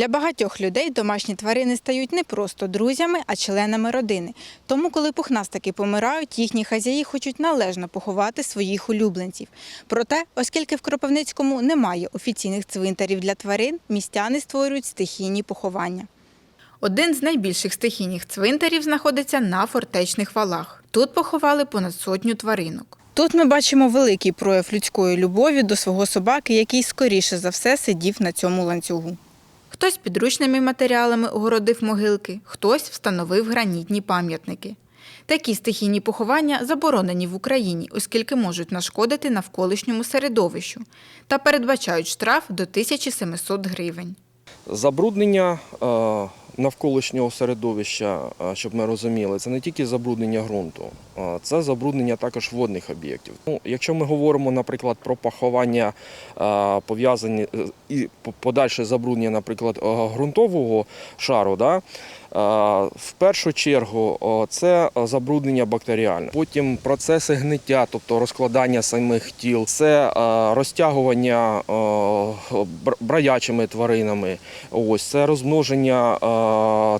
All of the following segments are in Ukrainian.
Для багатьох людей домашні тварини стають не просто друзями, а членами родини. Тому, коли пухнастики помирають, їхні хазяї хочуть належно поховати своїх улюбленців. Проте, оскільки в Кропивницькому немає офіційних цвинтарів для тварин, містяни створюють стихійні поховання. Один з найбільших стихійних цвинтарів знаходиться на фортечних валах. Тут поховали понад сотню тваринок. Тут ми бачимо великий прояв людської любові до свого собаки, який скоріше за все сидів на цьому ланцюгу. Хтось підручними матеріалами огородив могилки, хтось встановив гранітні пам'ятники. Такі стихійні поховання заборонені в Україні, оскільки можуть нашкодити навколишньому середовищу та передбачають штраф до 1700 гривень. Забруднення е, навколишнього середовища, щоб ми розуміли, це не тільки забруднення ґрунту, це забруднення також водних об'єктів. Ну, якщо ми говоримо, наприклад, про поховання е, пов'язані е, і подальше забруднення, наприклад, ґрунтового шару, да, в першу чергу це забруднення бактеріальне. Потім процеси гниття, тобто розкладання самих тіл, це розтягування браячими тваринами. Ось це розмноження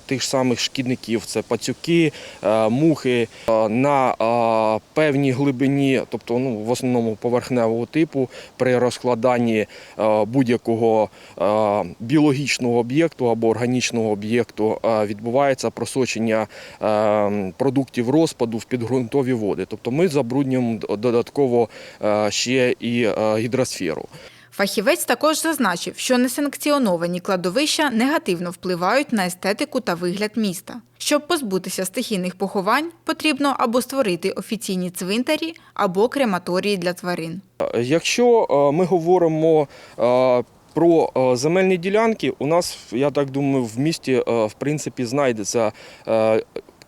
тих ж самих шкідників, це пацюки, е, мухи е, на е, певній глибині, тобто ну, в основному поверхневого типу, при розкладанні е, будь-якого е, біологічного об'єкту або органічного об'єкту е, відбувається просочення е, продуктів розпаду в підґрунтові води. Тобто ми забруднюємо додатково е, ще і е, гідросферу. Фахівець також зазначив, що несанкціоновані кладовища негативно впливають на естетику та вигляд міста. Щоб позбутися стихійних поховань, потрібно або створити офіційні цвинтарі, або крематорії для тварин. Якщо е, ми говоримо е, про е, земельні ділянки, у нас, я так думаю, в місті в принципі знайдеться.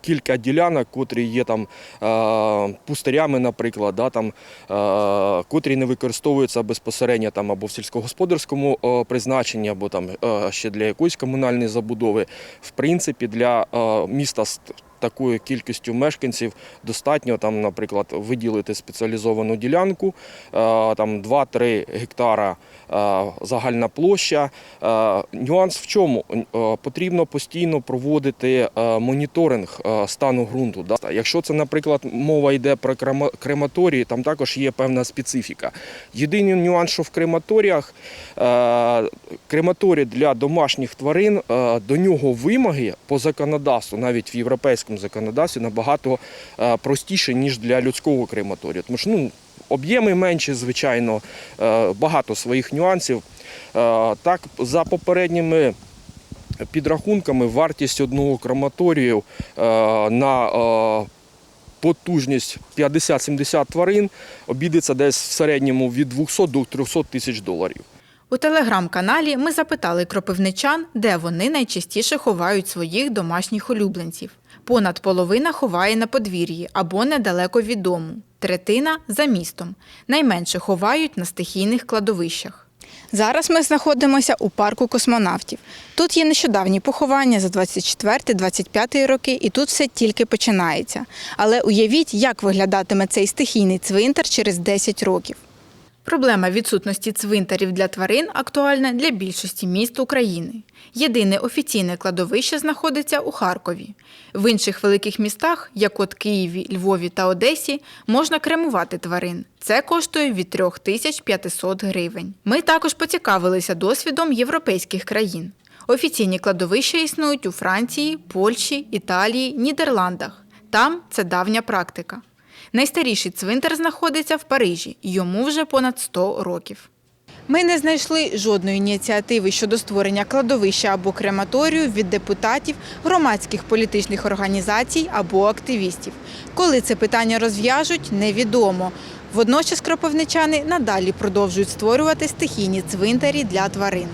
Кілька ділянок, котрі є там е, пустирями, наприклад, да, там, е, котрі не використовуються безпосередньо там, або в сільськогосподарському е, призначенні, або там, ще для якоїсь комунальної забудови. В принципі, для міста такою кількістю мешканців достатньо, там, наприклад, виділити спеціалізовану ділянку, е, там 2-3 гектара е, загальна площа. Е, Нюанс в чому? Потрібно постійно проводити моніторинг стану ґрунту. Якщо це, наприклад, мова йде про крематорії, там також є певна специфіка. Єдиний нюанс, що в крематоріях крематорій для домашніх тварин, до нього вимоги по законодавству, навіть в європейському законодавстві, набагато е, простіше, ніж для людського крематорію. Тому що ну, об'єми менші, звичайно, е, багато своїх нюансів. Е, Так, за попередніми підрахунками, вартість одного крематорію на потужність 50-70 тварин обійдеться десь в середньому від 200 до 300 тисяч доларів. У телеграм-каналі ми запитали кропивничан, де вони найчастіше ховають своїх домашніх улюбленців. Понад половина ховає на подвір'ї або недалеко від дому, третина за містом. Найменше ховають на стихійних кладовищах. Зараз ми знаходимося у парку космонавтів. Тут є нещодавні поховання за 24-25 роки, і тут все тільки починається. Але уявіть, як виглядатиме цей стихійний цвинтар через 10 років. Проблема відсутності цвинтарів для тварин актуальна для більшості міст України. Єдине офіційне кладовище знаходиться у Харкові. В інших великих містах, як от Києві, Львові та Одесі, можна кремувати тварин. Це коштує від 3500 гривень. Ми також поцікавилися досвідом європейських країн. Офіційні кладовища існують у Франції, Польщі, Італії, Нідерландах. Там це давня практика. Найстаріший цвинтар знаходиться в Парижі, йому вже понад 100 років. Ми не знайшли жодної ініціативи щодо створення кладовища або крематорію від депутатів, громадських політичних організацій або активістів. Коли це питання розв'яжуть, невідомо. Водночас кропивничани надалі продовжують створювати стихійні цвинтарі для тварин.